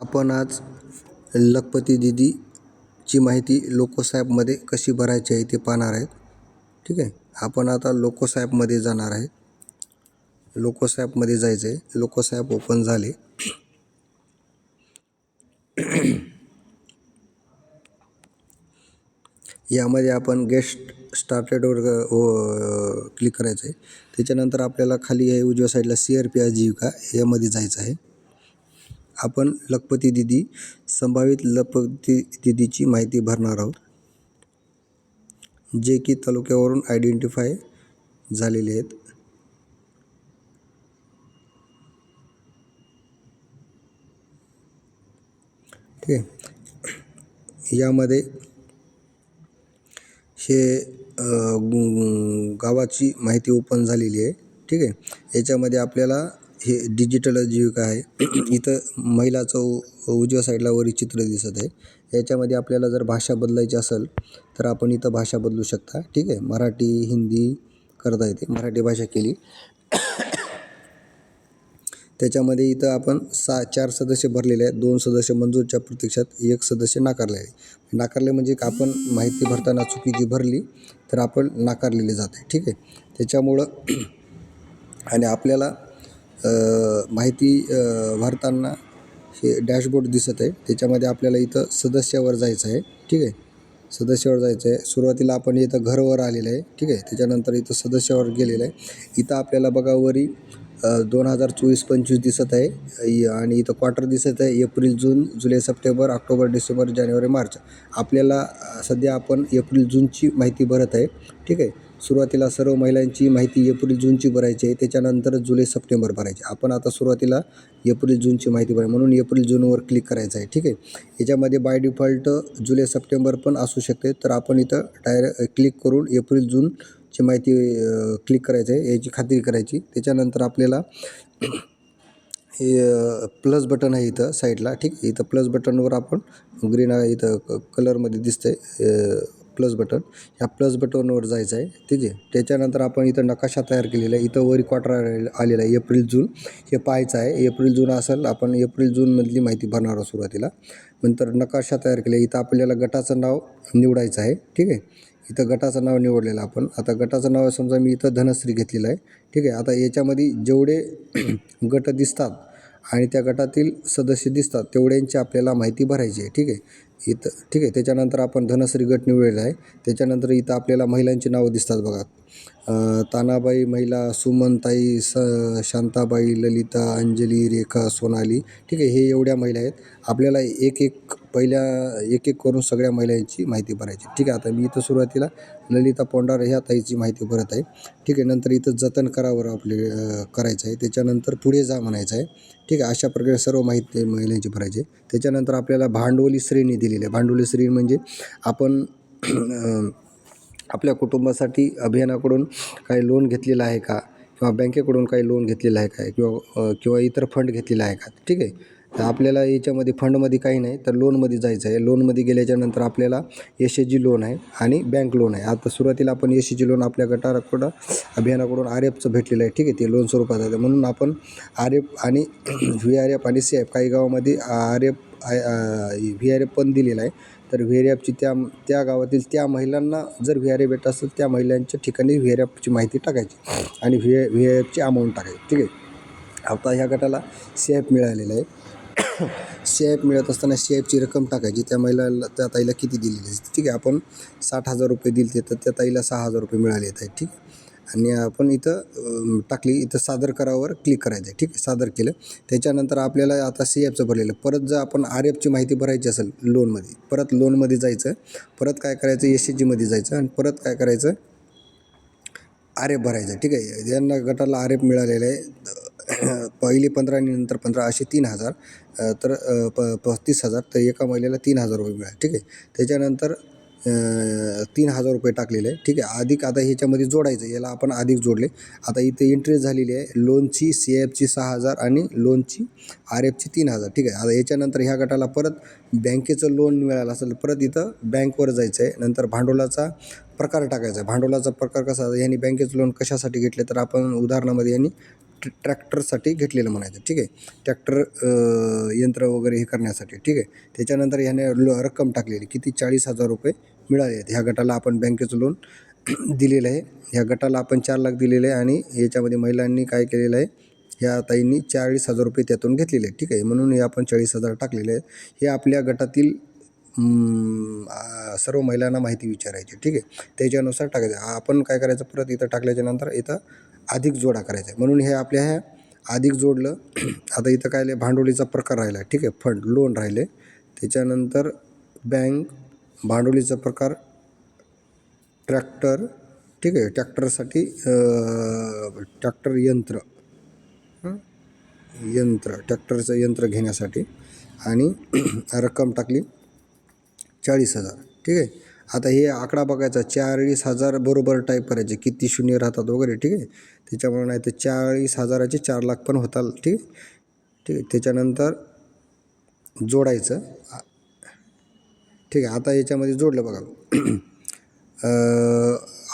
आपण आज लखपती दिदीची माहिती लोकोसाहेबमध्ये कशी भरायची आहे ते पाहणार आहेत. ठीक आहे? आपण आता लोकोसाहेबमध्ये जाणार आहे. लोकोसाहेबमध्ये जायचं आहे. लोकोसाहेब ओपन झाले. यामध्ये आपण गेस्ट स्टार्टेडवर हो, क्लिक करायचं आहे. त्याच्यानंतर आपल्याला खाली आहे उजव्या साईडला सी आर पी आजीविका यामध्ये जायचं आहे. आपण लखपती दिदी संभावित लखपती दिदीची माहिती भरणार आहोत जे की तालुक्यावरून आयडेंटिफाय झालेले आहेत. ठीक आहे. यामध्ये हे गावाची माहिती ओपन झालेली आहे. ठीक आहे. याच्यामध्ये आपल्याला हे डिजिटल आजीविका आहे. इथं महिलाचं उ- उजव्या साईडला वरी चित्र दिसत आहे. याच्यामध्ये आपल्याला जर भाषा बदलायची असेल तर आपण इथं भाषा बदलू शकता. ठीक आहे? मराठी हिंदी करता येते. मराठी भाषा केली. त्याच्यामध्ये इथं आपण सा चार सदस्य भरलेले आहेत. दोन सदस्य मंजूरच्या प्रतीक्षात एक सदस्य नाकारले आहे नाकारले म्हणजे आपण माहिती भरताना चुकीची भरली तर आपण नाकारलेले जाते. ठीक आहे? त्याच्यामुळं आणि आपल्याला माहिती भरताना हे डॅशबोर्ड दिसत आहे. त्याच्यामध्ये आपल्याला इथं सदस्यावर जायचं आहे. ठीक आहे? सदस्यावर जायचं आहे. सुरुवातीला आपण इथं घरवर आलेलं आहे. ठीक आहे? त्याच्यानंतर इथं सदस्यावर गेलेलं आहे. इथं आपल्याला बघा वरी दोन हजार चोवीस पंचवीस दिसत आहे. आणि इथं क्वार्टर दिसत आहे. एप्रिल जून जुलै सप्टेंबर ऑक्टोबर डिसेंबर जानेवारी मार्च. आपल्याला सध्या आपण एप्रिल जूनची माहिती भरत आहे. ठीक आहे? सुरुवातीला सर्व महिलांची माहिती एप्रिल जूनची भरायची आहे. त्याच्यानंतर जुलै सप्टेंबर भरायची आपण आता सुरुवातीला एप्रिल जूनची माहिती भराय म्हणून एप्रिल जूनवर क्लिक करायचं आहे. ठीक आहे? याच्यामध्ये बाय डिफॉल्ट जुलै सप्टेंबर पण असू शकते. तर आपण इथं डायरे क्लिक करून एप्रिल जूनची माहिती क्लिक करायचं आहे. याची खात्री करायची. त्याच्यानंतर आपल्याला हे प्लस बटन आहे इथं साईडला ठीक? इथं प्लस बटनवर आपण ग्रीन इथं क कलरमध्ये आहे प्लस बटन. ह्या प्लस बटनवर जायचं आहे. ठीक आहे? त्याच्यानंतर आपण इथं नकाशा तयार केलेला आहे. इथं वरी क्वार्टर आलेला आहे. एप्रिल जून. हे पाहायचं आहे. एप्रिल जून असेल आपण एप्रिल जूनमधली माहिती भरणार आहोत सुरुवातीला. नंतर नकाशा तयार केला इथं आपल्याला गटाचं नाव निवडायचं आहे. ठीक आहे? इथं गटाचं नाव निवडलेलं आपण. आता गटाचं नाव समजा मी इथं धनश्री घेतलेलं आहे. ठीक आहे? आता याच्यामध्ये जेवढे गट दिसतात आणि त्या गटातील सदस्य दिसतात तेवढ्यांची आपल्याला माहिती भरायची आहे. ठीक आहे? इथं ठीक आहे त्याच्यानंतर आपण धनश्री गट निवडलेला आहे. त्याच्यानंतर इथं आपल्याला महिलांची नावं दिसतात बघा. तानाबाई महिला सुमनताई स शांताबाई ललिता अंजली रेखा सोनाली ठीक आहे हे एवढ्या महिला आहेत. आपल्याला एक एक पहिल्या एक एक करून सगळ्या महिलांची माहिती भरायची. ठीक आहे आता मी इथं सुरुवातीला ललिता पोंडार ह्या ताईची माहिती भरत आहे. ठीक आहे नंतर इथं जतन करावर आपले करायचं आहे. त्याच्यानंतर पुढे जा म्हणायचं आहे. ठीक आहे अशा प्रकारे सर्व माहिती महिलांची भरायची त्याच्यानंतर आपल्याला भांडवली श्रेणी दिलेली आहे. भांडवली श्रेणी म्हणजे आपण आपल्या कुटुंबासाठी अभियानाकडून काही लोन घेतलेलं आहे का? किंवा बँकेकडून काही लोन घेतलेलं आहे का? किंवा किंवा इतर फंड घेतलेला आहे का? ठीक आहे? तर आपल्याला याच्यामध्ये फंडमध्ये काही नाही तर लोनमध्ये जायचं आहे. लोनमध्ये गेल्याच्यानंतर आपल्याला एस एच जी लोन आहे आणि बँक लोन आहे. आता सुरुवातीला आपण एस एच जी लोन आपल्या गटाकडं अभियानाकडून आर एफचं भेटलेलं आहे. ठीक आहे ते लोन स्वरूपात आहे. म्हणून आपण आर एफ आणि व्ही आर एफ आणि सी एफ काही गावामध्ये R F I V R F पण दिलेला आहे. तर व्ही आर एफची त्या त्या गावातील त्या महिलांना जर व्ही आर एफ भेट असेल त्या महिलांच्या ठिकाणी व्ही आर एफची माहिती टाकायची आणि व्ही व्ही आर एफची अमाऊंट टाकायची. ठीक आहे. आता ह्या गटाला सी एफ मिळालेलं आहे. सी एफ मिळत असताना सी एफची रक्कम टाकायची. त्या महिलाला त्या ताईला किती दिलेली ठीक आहे. आपण साठ हजार रुपये दिले तर त्या ताईला सहा हजार रुपये मिळाले आहेत ठीक? आणि आपण इथं टाकली. इथं सादर करावर क्लिक करायचं आहे. ठीक? आहे सादर केलं. त्याच्यानंतर आपल्याला आता सी एफचं भरलेलं. परत जर आपण आर एफची माहिती भरायची असेल लोनमध्ये परत लोनमध्ये जायचं. परत काय करायचं? एस एच जीमध्ये जायचं. आणि परत काय करायचं? आर एफ भरायचं. ठीक आहे. यांना गटाला आर एफ मिळालेलं आहे. पहिले पंधरा आणि नंतर पंधरा असे तीन हजार तर प पस्तीस हजार तर एका महिलेला तीन हजार रुपये मिळाले ठीक आहे? त्याच्यानंतर तीन हजार रुपये टाकलेले आहे ठीक आहे? अधिक आता ह्याच्यामध्ये जोडायचं याला आपण अधिक जोडले. आता इथे इंटरेस्ट झालेली आहे लोनची सी एफची सहा हजार आणि लोनची आर एफची तीन हजार ठीक आहे? आता याच्यानंतर ह्या गटाला परत बँकेचं लोन मिळालं असेल परत इथं बँकवर जायचं आहे नंतर भांडवलाचा प्रकार टाकायचा आहे. भांडवलाचा प्रकार कसा यांनी बँकेचं लोन कशासाठी घेतले? तर आपण उदाहरणामध्ये यांनी ट्रॅक्टरसाठी घेतलेलं म्हणायचं ठीक आहे? ट्रॅक्टर यंत्र वगैरे हे करण्यासाठी ठीक आहे? त्याच्यानंतर ह्याने लो रक्कम टाकलेली किती? चाळीस हजार रुपये मिळाले आहेत. ह्या गटाला आपण बँकेचं लोन दिलेलं आहे. ह्या गटाला आपण चार लाख दिलेले आहे आणि याच्यामध्ये महिलांनी काय केलेलं आहे ह्या ताईंनी चाळीस हजार रुपये त्यातून घेतलेले आहेत ठीक आहे? म्हणून हे आपण चाळीस हजार टाकलेले आहेत. हे आपल्या गटातील सर्व महिलांना माहिती विचारायची ठीक आहे? त्याच्यानुसार टाकायचं. आपण काय करायचं? परत इथं टाकल्याच्या नंतर इथं अधिक जोडा करायचा आहे. म्हणून हे आपल्या ह्या अधिक जोडलं. आता इथं काय भांडवलीचा प्रकार राहिला. आहे ठीक आहे फंड लोन राहिले. त्याच्यानंतर बँक भांडवलीचा प्रकार ट्रॅक्टर ठीक आहे ट्रॅक्टरसाठी ट्रॅक्टर यंत्र. यंत्र ट्रॅक्टरचं यंत्र घेण्यासाठी. आणि रक्कम टाकली चाळीस हजार. ठीक आहे? आता हे आकडा बघायचा चाळीस हजार बरोबर टाईप करायचे. किती शून्य राहतात वगैरे ठीक आहे? त्याच्यामुळे नाही तर चाळीस हजाराचे चार लाख पण होतात ठीक आहे? ठीक आहे त्याच्यानंतर जोडायचं. ठीक आहे आता याच्यामध्ये जोडलं बघा.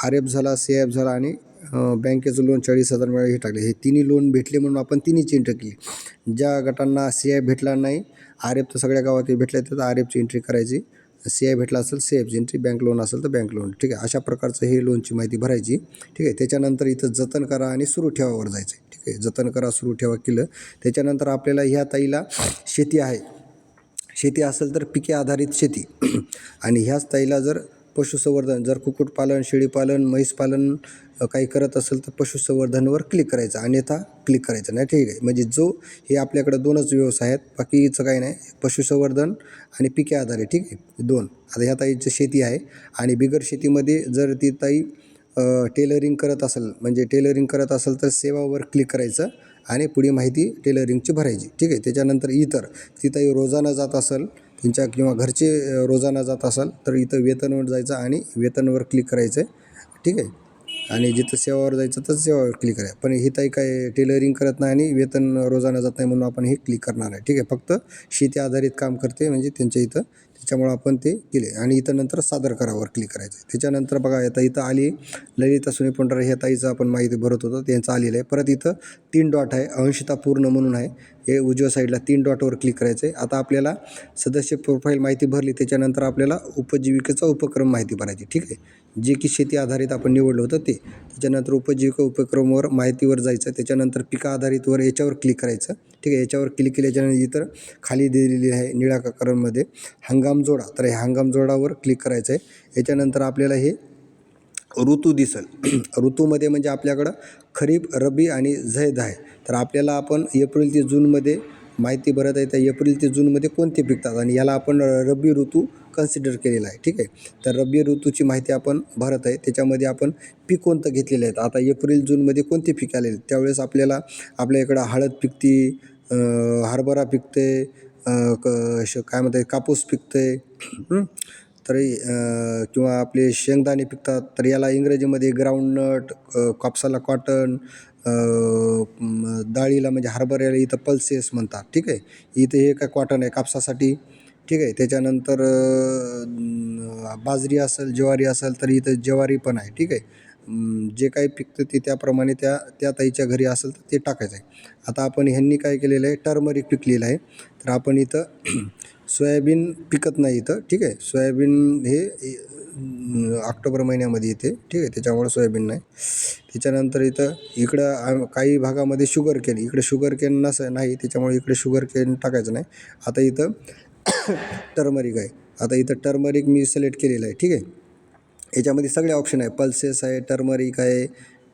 आर एफ झाला सी एफ झाला आणि बँकेचं लोन चाळीस हजार वेळा हे टाकले. हे तिन्ही लोन भेटले म्हणून आपण तिन्हीची एंट्री टाकली ज्या गटांना सी आय भेटला नाही आर एफ तर सगळ्या गावात भेटले तर आर एफची एंट्री करायची. सी आय भेटला असेल C I entry bank loan असेल तर बँक लोन ठीक आहे? अशा प्रकारचं हे लोनची माहिती भरायची. ठीक आहे? त्याच्यानंतर इथं जतन करा आणि सुरू ठेवावर जायचं. आहे ठीक आहे? जतन करा सुरू ठेवा केलं. त्याच्यानंतर आपल्याला ह्या ताईला शेती आहे. शेती असेल तर पिके आधारित शेती. आणि ह्याच ताईला जर पशुसंवर्धन. जर कुक्कुटपालन शेळीपालन म्हैसपालन काही करत असेल तर पशुसंवर्धनवर क्लिक करायचं अन्यथा क्लिक करायचं. नाही ठीक आहे? म्हणजे जो हे आपल्याकडं दोनच व्यवसाय आहेत. बाकीचं काही नाही. पशुसंवर्धन आणि पिके आधारे ठीक आहे? दोन. आता ह्या ताईचं शेती आहे आणि बिगर शेतीमध्ये जर ती ताई टेलरिंग करत असेल म्हणजे टेलरिंग करत असेल तर सेवावर क्लिक करायचं आणि पुढे माहिती टेलरिंगची भरायची. ठीक आहे? त्याच्यानंतर इतर. ती ताई रोजाना जात असेल त्यांच्या किंवा घरचे रोजाना जात असाल तर इथं वेतनवर जायचं आणि वेतनवर क्लिक करायचं ठीक आहे? आणि जिथं सेवावर जायचं तर सेवावर क्लिक करा. पण हिथंही ताई काय टेलरिंग करत नाही आणि वेतन रोजाना जात नाही म्हणून आपण हे क्लिक करणार आहे. ठीक आहे? फक्त शेती आधारित काम करते म्हणजे त्यांच्या इथं त्याच्यामुळं आपण ते केले. आणि इथं नंतर सादर करावर क्लिक करायचं त्याच्यानंतर बघा आता इथं आली ललिता सुनी पंढरा. ह्या ताईचं आपण माहिती भरत होतो त्यांचं आलेलं आहे. परत इथं तीन डॉट आहे अंशता पूर्ण म्हणून आहे. हे उजव्या साईडला तीन डॉटवर क्लिक करायचं आहे आता आपल्याला सदस्य प्रोफाईल माहिती भरली त्याच्यानंतर आपल्याला उपजीविकेचा उपक्रम माहिती भरायची. ठीक आहे? जे की शेती आधारित आपण निवडलं होतं ते. त्याच्यानंतर उपजीविका उपक्रमावर माहितीवर जायचं त्याच्यानंतर पिका आधारितवर याच्यावर क्लिक करायचं. ठीक आहे याच्यावर क्लिक केल्याच्यानंतर इतर खाली दिलेली आहे निळ्या कलरमध्ये. हंगाम जोडा. तर हे हंगाम जोडावर क्लिक करायचं आहे याच्यानंतर आपल्याला हे ऋतू दिसेल. ऋतूमध्ये म्हणजे आपल्याकडं खरीप रब्बी आणि झैद आहे. तर आपल्याला आपण एप्रिल ते जूनमध्ये माहिती भरत आहे तर एप्रिल ते जूनमध्ये कोणते पिकतात? आणि याला आपण रब्बी ऋतू कन्सिडर केलेला आहे ठीक आहे? तर रब्बी ऋतूची माहिती आपण भरत आहे त्याच्यामध्ये आपण पीक कोणतं घेतलेलं आहे? आता एप्रिल जूनमध्ये कोणते पीक आलेले आहेत? त्यावेळेस आपल्याला आपल्या इकडं हळद पिकते हरभरा पिकते क श काय म्हणतात कापूस पिकते हं? तर किंवा आपले शेंगदाणे पिकतात तर याला इंग्रजीमध्ये ग्राउंडनट कापसाला कॉटन डाळीला म्हणजे हरभऱ्याला इथं पल्सेस म्हणतात ठीक आहे? इथं हे काय कॉटन आहे कापसासाठी ठीक आहे? त्याच्यानंतर बाजरी असेल ज्वारी असेल तर इथं ज्वारी पण आहे ठीक आहे? जे काही पिकतं ते त्याप्रमाणे त्या त्या ताईच्या घरी असेल तर ते टाकायचं आहे. आता आपण ह्यांनी काय केलेलं आहे? टर्मरिक पिकलेलं आहे. तर आपण इथं सोयाबीन पिकत नाही इथं ठीक आहे? सोयाबीन हे ऑक्टोबर महिन्यामध्ये येते ठीक आहे? त्याच्यामुळे सोयाबीन नाही. त्याच्यानंतर इथं इकडं आम- काही भागामध्ये शुगर केन इकडे शुगर केन नस नाही त्याच्यामुळे इकडे शुगर केन टाकायचं नाही. आता इथं टर्मरिक आहे. आता इथं टर्मरिक मी सिलेक्ट केलेलं आहे ठीक आहे? याच्यामध्ये सगळे ऑप्शन आहे. पल्सेस आहे टर्मरिक आहे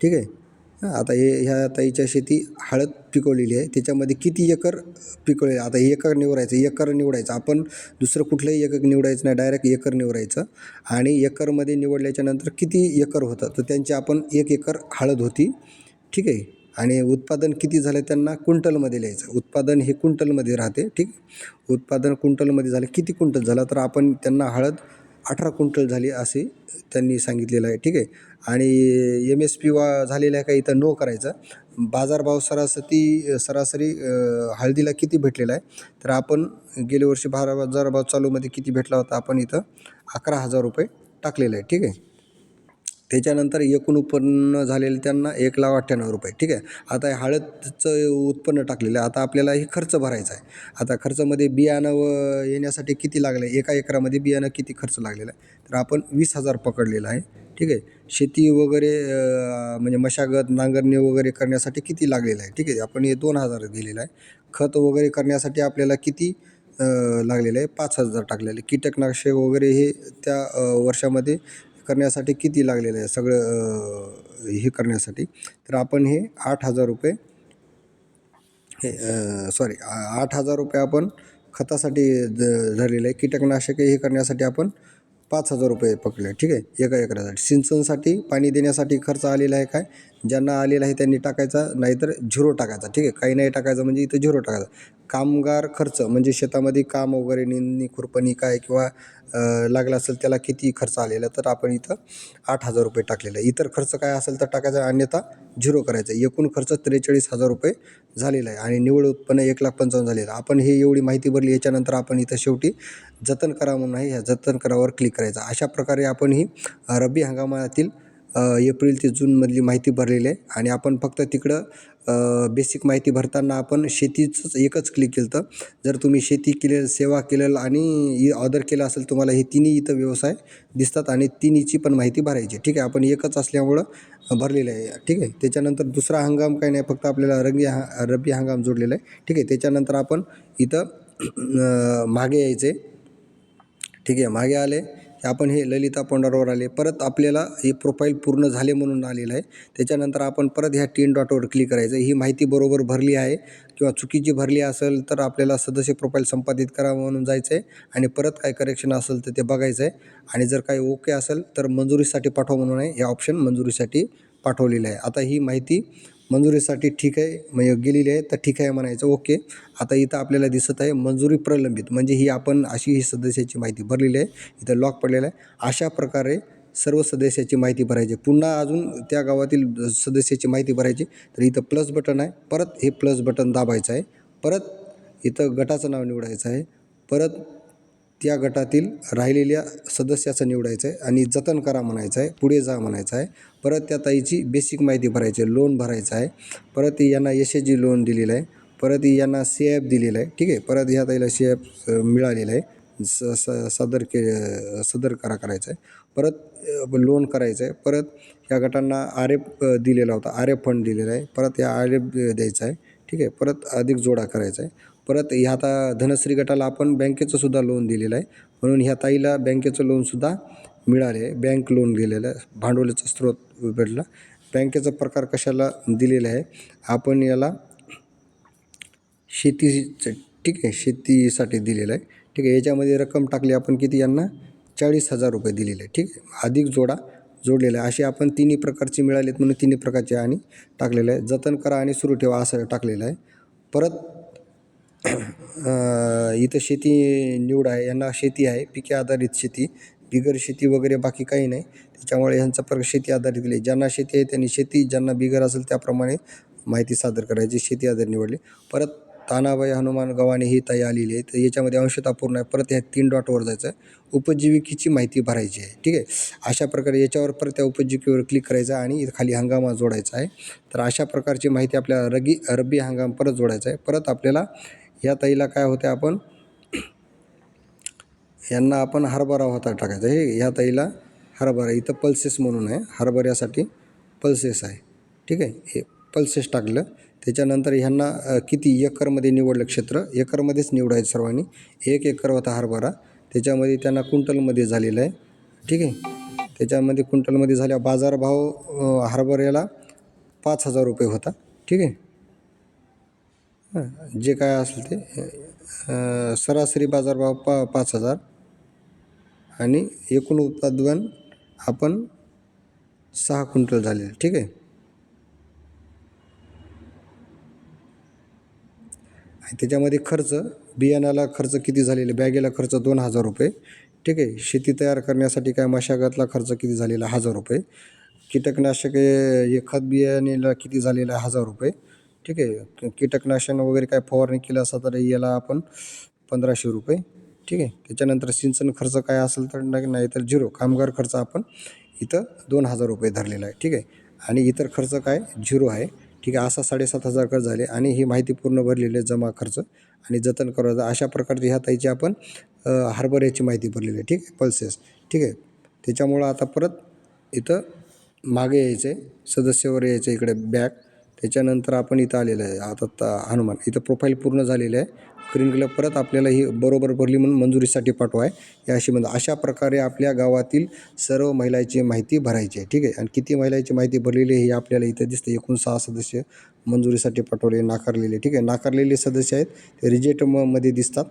ठीक आहे? आता हे ह्या ताईच्या शेती हळद पिकवलेली आहे. त्याच्यामध्ये किती एकर पिकवले आता हे एकर निवडायचं एकर निवडायचं. आपण दुसरं कुठलंही एकक निवडायचं नाही डायरेक्ट एकर निवडायचं. आणि एकरमध्ये निवडल्याच्या नंतर किती एकर होतं? तर त्यांची आपण एक एकर हळद होती. ठीक आहे? आणि उत्पादन किती झालं त्यांना? क्विंटलमध्ये लिहायचं. उत्पादन हे क्विंटलमध्ये राहते. ठीक उत्पादन क्विंटलमध्ये झालं. किती क्विंटल झालं? तर आपण त्यांना हळद अठरा क्विंटल झाली असे त्यांनी सांगितलेलं आहे. ठीक आहे? आणि एम एस पी वा झालेला आहे का इथं नो करायचं. बाजारभाव सरासरी सरासरी हळदीला किती भेटलेला आहे? तर आपण गेल्या वर्षी बारा बाजारभाव चालूमध्ये किती भेटला होता? आपण इथं अकरा हजार रुपये टाकलेलं आहे. ठीक आहे? त्याच्यानंतर एकूण उत्पन्न झालेलं त्यांना एक लाख अठ्ठ्याण्णव रुपये. ठीक आहे? आता हे हळदचं उत्पन्न टाकलेलं आहे. आता आपल्याला हे खर्च भरायचा आहे. आता खर्चामध्ये बियाणं व येण्यासाठी किती लागलं? आहे एका एकरामध्ये बियाणं किती खर्च लागलेला आहे? तर आपण वीस हजार पकडलेला आहे. ठीक आहे? शेती वगैरे म्हणजे मशागत नांगरणी वगैरे करण्यासाठी किती लागलेलं आहे? ठीक आहे? आपण हे दोन हजार दिलेलं आहे. खत वगैरे करण्यासाठी आपल्याला किती लागलेलं आहे? पाच हजार टाकलेलं आहे. कीटकनाशक वगैरे हे त्या वर्षामध्ये करण्यासाठी किती लागलेलं आहे सगळं हे करण्यासाठी? तर आपण हे आठ हजार रुपये हे सॉरी आठ हजार रुपये आपण खतासाठी झालेलं आहे. कीटकनाशके हे करण्यासाठी आपण पाच हजार रुपये पकडले. ठीक आहे? एका एकरासाठी. सिंचनसाठी पाणी देण्यासाठी खर्च आलेला आहे काय? ज्यांना आलेला आहे त्यांनी टाकायचा नाहीतर झिरो टाकायचा. ठीक आहे? काही नाही टाकायचं म्हणजे इथं झिरो टाकायचा. कामगार खर्च म्हणजे शेतामध्ये काम वगैरे निंदणी खुरपणी काय किंवा लागला असेल त्याला किती खर्च आलेला तर आपण इथं आठ हजार रुपये टाकलेलं आहे. इतर खर्च काय असेल तर टाकायचा अन्यथा झिरो करायचा. एकूण खर्च त्रेचाळीस हजार रुपये झालेला आहे आणि निव्वळ उत्पन्न एक लाख पंचावन्न झालेलं आहे. आपण हे एवढी माहिती भरली याच्यानंतर आपण इथं शेवटी जतन करा म्हणून आहे. ह्या जतन करावर क्लिक करायचं. अशा प्रकारे आपण ही रब्बी हंगामातील एप्रिल ते जूनमधली माहिती भरलेली आहे. आणि आपण फक्त तिकडं बेसिक माहिती भरताना आपण शेतीचंच एकच क्लिक केलं तर जर तुम्ही शेती केलेलं सेवा केलेलं आणि ऑर्डर केलं असेल तुम्हाला हे तिन्ही इथं व्यवसाय दिसतात आणि तिन्हीची पण माहिती भरायची. ठीक आहे आपण एकच असल्यामुळं भरलेलं आहे. ठीक आहे त्याच्यानंतर दुसरा हंगाम काही नाही फक्त आपल्याला रंगी हा रब्बी हंगाम जोडलेला आहे. ठीक आहे त्याच्यानंतर आपण इथं मागे यायचे. ठीक आहे मागे आले. आपण हे ललिता पोंडारवर आले. परत आपल्याला हे प्रोफाईल पूर्ण झाले म्हणून आलेलं आहे. त्याच्यानंतर आपण परत ह्या टीन डॉटवर क्लिक करायचं. ही माहिती बरोबर भरली आहे किंवा चुकीची भरली असेल तर आपल्याला सदस्य प्रोफाईल संपादित करा म्हणून जायचं आहे आणि परत काय करेक्शन असेल तर ते बघायचं आहे आणि जर काही ओके असेल तर मंजुरीसाठी पाठवा म्हणून आहे. हे ऑप्शन मंजुरीसाठी पाठवलेलं आहे. आता ही माहिती मंजुरीसाठी ठीक आहे म्हणजे गेलेली आहे तर ठीक आहे म्हणायचं ओके. आता इथं आपल्याला दिसत आहे मंजुरी प्रलंबित म्हणजे ही आपण अशी ही सदस्याची माहिती भरलेली आहे इथं लॉक पडलेला आहे. अशा प्रकारे सर्व सदस्याची माहिती भरायची. पुन्हा अजून त्या गावातील सदस्याची माहिती भरायची तर इथं प्लस बटन आहे परत हे प्लस बटन दाबायचं आहे परत इथं गटाचं नाव निवडायचं आहे परत त्या गटातील राहिलेल्या सदस्याचं निवडायचं आहे आणि जतन करा म्हणायचं आहे पुढे जा म्हणायचं आहे परत त्या ताईची बेसिक माहिती भरायची आहे लोन भरायचं आहे. परत यांना एस एच जी लोन दिलेलं आहे. परत यांना सी एफ दिलेलं आहे. ठीक आहे? परत ह्या ताईला सी एफ मिळालेलं आहे. स स सदर के सदर करा करायचं आहे परत लोन करायचं आहे परत ह्या गटांना आर एफ दिलेला होता. आर एफ फंड दिलेला आहे. परत या आर एफ द्यायचा आहे. ठीक आहे? परत अधिक जोडा करायचा आहे. परत ह्या आता धनश्री गटाला आपण बँकेचं सुद्धा लोन दिलेलं आहे. म्हणून ह्या ताईला बँकेचं लोनसुद्धा मिळाले. आहे बँक लोन दिलेलं आहे भांडवलाचा स्रोत भेटला. बँकेचा प्रकार कशाला दिलेला आहे? आपण याला शेतीचं ठीक आहे शेतीसाठी दिलेलं आहे. ठीक आहे याच्यामध्ये रक्कम टाकली आपण किती यांना? चाळीस हजार रुपये दिलेले आहे. ठीक आहे अधिक जोडा जोडलेला आहे. असे आपण तिन्ही प्रकारचे मिळालेत म्हणून तिन्ही प्रकारचे आणि टाकलेलं आहे. जतन करा आणि सुरू ठेवा असं टाकलेलं आहे. परत इथं शेती निवड आहे यांना शेती आहे पिके आधारित शेती बिगर शेती वगैरे बाकी काही नाही. त्याच्यामुळे ह्यांचा प्रकार शेती आधारित दिले ज्यांना शेती आहे त्यांनी शेती ज्यांना बिगर असेल त्याप्रमाणे माहिती सादर करायची शेती आधारित निवडली. परत तानाबाई हनुमान गव्हाणे ही ताई आलेली आहे. तर याच्यामध्ये अंशता पूर्ण आहे. परत ह्या तीन डॉटवर जायचं आहे. उपजीविकेची माहिती भरायची आहे. ठीक आहे? अशा प्रकारे याच्यावर परत त्या उपजीविकेवर क्लिक करायचं आहे आणि खाली हंगामा जोडायचा आहे. तर अशा प्रकारची माहिती आपल्याला रगी रब्बी हंगाम परत जोडायचा आहे. परत आपल्याला ह्या ताईला काय होते आपण यांना आपण हरभरा होता टाकायचा. हे ह्या ताईला हरभरा इथं पल्सेस म्हणून आहे. हरभऱ्यासाठी पल्सेस आहे. ठीक आहे? हे पल्सेस टाकलं. त्याच्यानंतर ह्यांना किती एकरमध्ये निवडलं क्षेत्र? एकरमध्येच निवडायचं सर्वांनी. एक एकर होता हरभरा. त्याच्यामध्ये त्यांना क्विंटलमध्ये झालेलं आहे. ठीक आहे? त्याच्यामध्ये क्विंटलमध्ये झाल्या बाजारभाव हरभऱ्याला पाच हजार रुपये होता. ठीक आहे? जे काय असेल ते सरासरी बाजारभाव पा पाच हजार. आणि एकूण उत्पादन आपण सहा क्विंटल झालेलं ठीक आहे? आणि त्याच्यामध्ये खर्च बियाण्याला खर्च किती झालेला बॅगेला खर्च दोन हजार रुपये ठीक आहे? शेती तयार करण्यासाठी काय मशागतला खर्च किती झालेला हजार रुपये. कीटकनाशके हे खत बियाणेला किती झालेला हजार रुपये. ठीक आहे. कीटकनाशक वगैरे काय फवारणी केलं असं तर याला आपण पंधराशे रुपये ठीक आहे. त्याच्यानंतर सिंचन खर्च काय असेल तर नाही तर झिरो कामगार खर्च आपण इथं दोन हजार रुपये धरलेला आहे ठीक आहे. आणि इतर खर्च काय? झिरो आहे ठीक आहे. असा साडेसात हजार खर्च झाले आणि ही माहिती पूर्ण भरलेली आहे जमा खर्च आणि जतन करायचं. अशा प्रकारची ह्या ताईची आपण हरभऱ्याची माहिती भरलेली आहे ठीक आहे. पल्सेस ठीक आहे. त्याच्यामुळं आता परत इथं मागे यायचं आहे सदस्यावर यायचं इकडे बॅग त्याच्यानंतर आपण इथं आलेलं आहे. आता त- हनुमान इथं प्रोफाईल पूर्ण झालेलं आहे. ग्रीन कलर परत आपल्याला ही बरोबर भरली म्हणून मंजुरीसाठी पाठवाय. या अशी म्हणजे अशा प्रकारे आपल्या गावातील सर्व महिलांची माहिती भरायची आहे. ठीक आहे? आणि किती महिलांची माहिती भरलेली आहे हे आपल्याला इथं दिसतं एकूण सहा सदस्य मंजुरीसाठी पाठवले नाकारलेले. ठीक आहे? नाकारलेले सदस्य आहेत. ते रिजेक्ट म मध्ये दिसतात.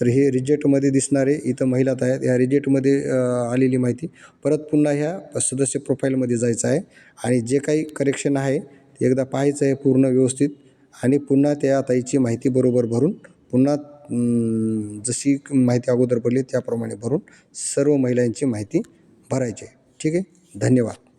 तर हे रिजेक्टमध्ये दिसणारे इथं महिलाच आहेत. ह्या रिजेक्टमध्ये आलेली माहिती परत पुन्हा ह्या सदस्य प्रोफाईलमध्ये जायचं आहे. आणि जे काही करेक्शन आहे एकदा पाहायचं आहे पूर्ण व्यवस्थित आणि पुन्हा त्या ताईची माहिती बरोबर भरून पुन्हा जशी माहिती अगोदर पडली त्याप्रमाणे भरून सर्व महिलांची माहिती भरायची आहे. ठीक आहे? धन्यवाद.